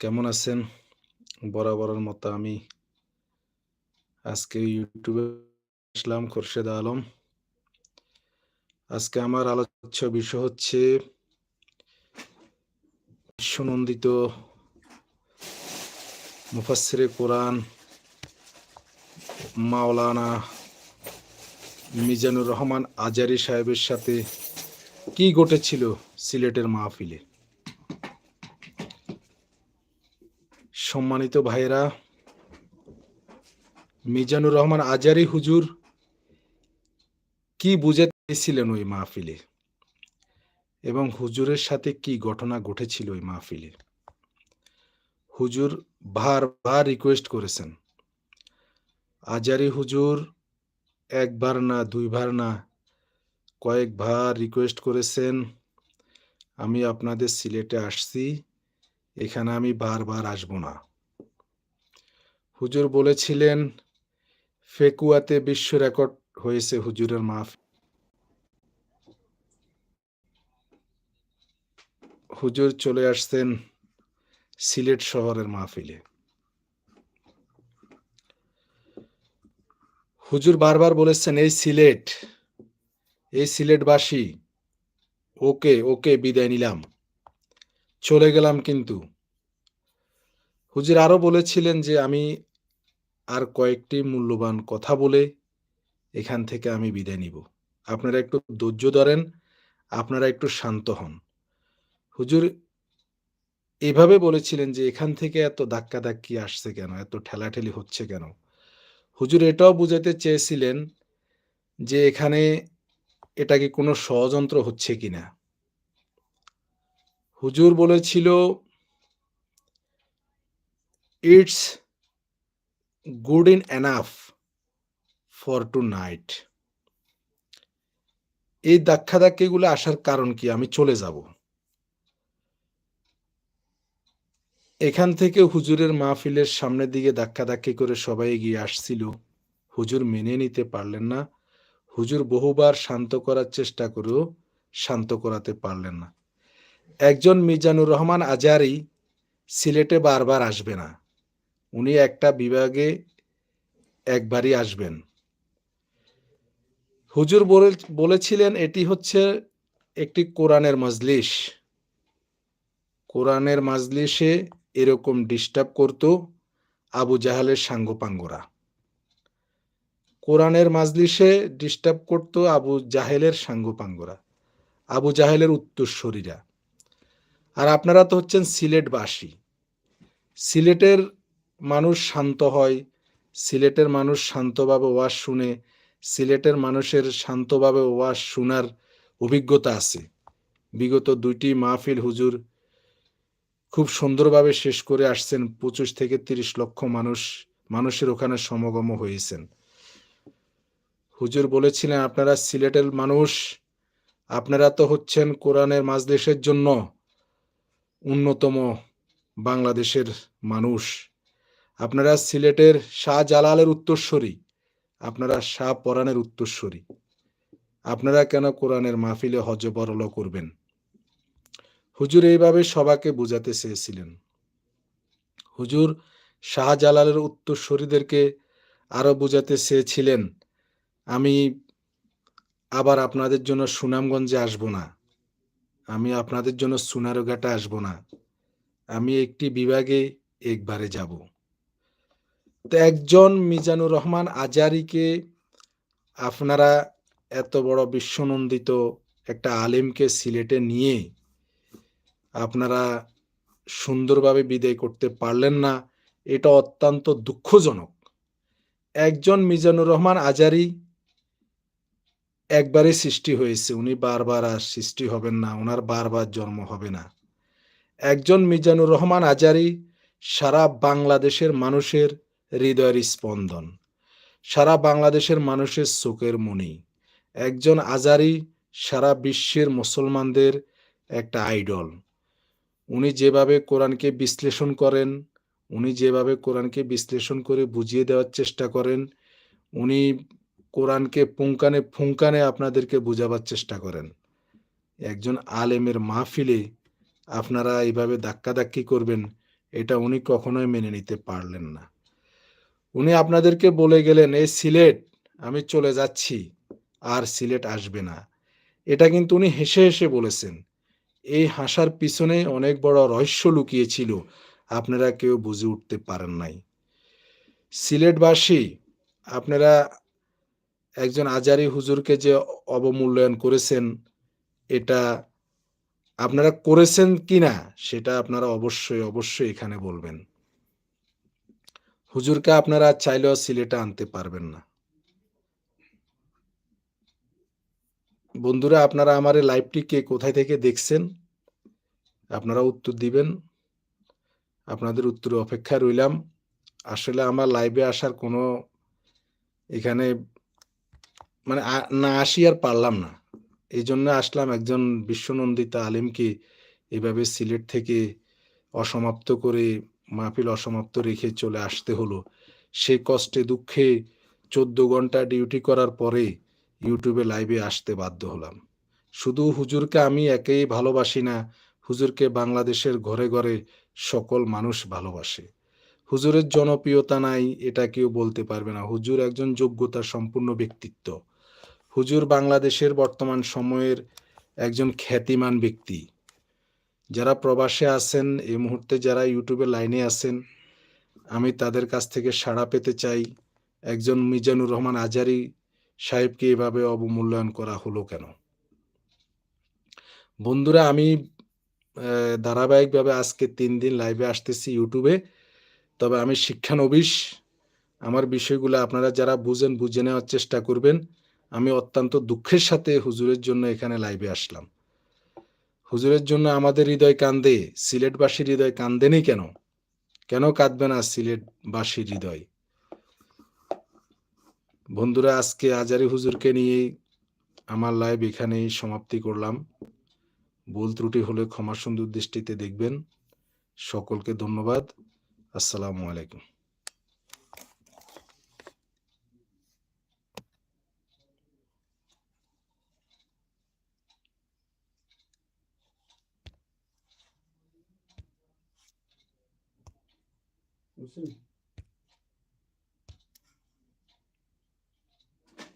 কেমন আছেন? বরাবরের মতো আমি আজকে ইউটিউবে আসলাম খোরশেদ আলম। আজকে আমার আলোচ্য বিষয় হচ্ছে বিশ্বনন্দিত মুফাসসিরে কোরআন মাওলানা মিজানুর রহমান আজারি সাহেবের সাথে কি ঘটেছিল সিলেটের মাহফিলে? সম্মানিত ভাইয়েরা, মিজানুর রহমান আজারি হুজুর কি বুঝাতে চেয়েছিলেন ওই মাহফিলে? এবং হুজুরের সাথে কি ঘটনা ঘটেছিল ওই মাহফিলে? হুজুর বারবার রিকোয়েস্ট করেছেন। আজারি হুজুর একবার না, দুইবার না, কয়েকবার রিকোয়েস্ট করেছেন। আমি আপনাদের সিলেটে আসছি। এখানে আমি বারবার আসব না। হুজুর বলেছিলেন, ফেকুয়াতে বিশ্ব রেকর্ড হয়েছে হুজুরের মাফ। হুজুর চলে আসছেন সিলেট শহরের মাহফিলে। হুজুর বারবার বলেছেন, এই সিলেট, এই সিলেটবাসী, ওকে ওকে বিদায় নিলাম। চলে গেলাম কিন্তু। হুজুর আরও বলেছিলেন যে, আমি আর কয়েকটি মূল্যবান কথা বলে এখান থেকে আমি বিদায় নিব। আপনারা একটু ধৈর্য ধরেন, আপনারা একটু শান্ত হন। হুজুর এভাবে বলেছিলেন যে, এখান থেকে এত ধাক্কা ধাক্কি আসছে কেন? এত ঠেলাঠেলি হচ্ছে কেন? হুজুর এটাও বুঝাতে চেয়েছিলেন যে, এখানে এটা কি কোনো ষড়যন্ত্র হচ্ছে কিনা? হুজুর বলেছিল it's good in enough for tonight এই দাক্ষা ধাক্কিগুলো আসার কারণ কি? আমি চলে যাব। এখান থেকে হুজুরের মাহফিলের সামনের দিকে ধাক্কা ধাক্কি করে সবাই এগিয়ে আসছিল। হুজুর মেনে নিতে পারলেন না। হুজুর বহুবার শান্ত করার চেষ্টা করেও শান্ত করাতে পারলেন না। একজন মিজানুর রহমান আজারি সিলেটে বারবার আসবে না। উনি একটা বিভাগে একবারই আসবেন। হুজুর বলেছিলেন, এটি হচ্ছে একটি কোরআনের মজলিস কোরআনের মাজলিসে এরকম ডিস্টার্ব করত আবু জাহালের সাঙ্গপাঙ্গরা। কোরআনের মাজলিসে ডিস্টার্ব করত আবু জাহেলের সাঙ্গপাঙ্গরা। আবু জাহেলের উত্তরস্বরীরা আর আপনারা তো হচ্ছেন সিলেটবাসী। সিলেটের মানুষ শান্ত হয়, সিলেটের মানুষ শান্তভাবে ওয়াজ শুনে, সিলেটের মানুষের শান্তভাবে ওয়াজ শোনার অভিজ্ঞতা আছে। বিগত দুইটি মাহফিল হুজুর খুব সুন্দরভাবে শেষ করে আসছেন, পঁচিশ থেকে তিরিশ লক্ষ মানুষ, মানুষের ওখানে সমাগম হয়েছেন। হুজুর বলেছিলেন, আপনারা সিলেটের মানুষ, আপনারা তো হচ্ছেন কোরআনের মাজদেশের জন্য অন্যতম বাংলাদেশের মানুষ। আপনারা সিলেটের শাহ জালালের উত্তরস্বরী, আপনারা শাহ পরাণের উত্তরস্বরী। আপনারা কেন কোরআনের মাহফিলে হজ বরল করবেন? হুজুর এইভাবে সবাকে বুঝাতে চেয়েছিলেন। হুজুর শাহজালালের উত্তরস্বরীদেরকে আরও বুঝাতে চেয়েছিলেন, আমি আবার আপনাদের জন্য সুনামগঞ্জে আসব না। আমি আপনাদের জন্য সুনারঘাটে আসব না। আমি একটি বিভাগে একবারে যাব। তো একজন মিজানুর রহমান আজারিকে আপনারা এত বড় বিশ্বনন্দিত একটা আলেমকে সিলেটে নিয়ে আপনারা সুন্দরভাবে বিদায় করতে পারলেন না, এটা অত্যন্ত দুঃখজনক। একজন মিজানুর রহমান আজারি একবারে সৃষ্টি হয়েছে, উনি বারবার আর সৃষ্টি হবেন না ওনার বারবার জন্ম হবে না। একজন মিজানুর রহমান আজারি সারা বাংলাদেশের মানুষের হৃদয়ের স্পন্দন, সারা বাংলাদেশের মানুষের চোখের মণি একজন আজারি সারা বিশ্বের মুসলমানদের একটা আইডল। উনি যেভাবে কোরআনকে বিশ্লেষণ করেন, উনি যেভাবে কোরআনকে বিশ্লেষণ করে বুঝিয়ে দেওয়ার চেষ্টা করেন, উনি কোরআনকে পুঙ্কানে ফুঙ্কানে আপনাদেরকে বুঝাবার চেষ্টা করেন। একজন আলেমের মাহফিলে আপনারা এইভাবে ধাক্কাধাক্কি করবেন, এটা উনি কখনোই মেনে নিতে পারলেন না। উনি আপনাদেরকে বলে গেলেন, এই সিলেট, আমি চলে যাচ্ছি, আর সিলেট আসবে না। এটা কিন্তু উনি হেসে হেসে বলেছেন। এই হাসার পিছনে অনেক বড় রহস্য লুকিয়েছিল, আপনারা কেউ বুঝে উঠতে পারেন নাই। সিলেটবাসী, আপনারা একজন আজারি হুজুরকে যে অবমূল্যায়ন করেছেন, এটা আপনারা করেছেন কিনা সেটা আপনারা অবশ্যই অবশ্যই এখানে বলবেন। হুজুরকে আপনারা চাইলেও সিলেটে আনতে পারবেন না। বন্ধুরা, আপনারা আমার এই লাইভটি কে কোথায় থেকে দেখছেন? আপনারা উত্তর দিবেন। আপনাদের উত্তরে অপেক্ষা রইলাম। আসলে আমার লাইভে আসার কোনো এখানে মানে না আসি আর পারলাম না। এই জন্য আসলাম একজন বিশ্বনন্দিতা আলিমকে এভাবে সিলেট থেকে অসমাপ্ত করে, মাহফিল অসমাপ্ত রেখে চলে আসতে হলো। সে কষ্টে দুঃখে চোদ্দ ঘণ্টা ডিউটি করার পরে ইউটিউবে লাইভে আসতে বাধ্য হলাম। শুধু হুজুরকে আমি একেই ভালোবাসি না, হুজুরকে বাংলাদেশের ঘরে ঘরে সকল মানুষ ভালোবাসে। হুজুরের জনপ্রিয়তা নাই, এটা কেউ বলতে পারবে না। হুজুর একজন যোগ্যতা সম্পূর্ণ ব্যক্তিত্ব। হুজুর বাংলাদেশের বর্তমান সময়ের একজন খ্যাতিমান ব্যক্তি। যারা প্রবাসে আছেন, এই মুহূর্তে যারা ইউটিউবে লাইনে আছেন, আমি তাদের কাছ থেকে সাড়া পেতে চাই, একজন মিজানুর রহমান আজারি সাহেবকে এভাবে অবমূল্যায়ন করা হলো কেন? বন্ধুরা, আমি ধারাবাহিকভাবে আজকে তিন দিন লাইভে আসতেছি ইউটিউবে, তবে আমি শিক্ষানবিশ। আমার বিষয়গুলো আপনারা যারা বুঝেন, বুঝে নেওয়ার চেষ্টা করবেন। আমি অত্যন্ত দুঃখের সাথে হুজুরের জন্য এখানে লাইভে আসলাম। হুজুরের জন্য আমাদের হৃদয় কান্দে, সিলেটবাসীর হৃদয় কান্দেনি কেন? কেন কাঁদবে না সিলেটবাসীর হৃদয়? বন্ধুরা, আজকে আজারি হুজুরকে নিয়ে আমার লাইভ এখানেই সমাপ্তি করলাম। ভুল ত্রুটি হলে ক্ষমা সুন্দর দৃষ্টিতে দেখবেন। সকলকে ধন্যবাদ। আসসালামু আলাইকুম। musun?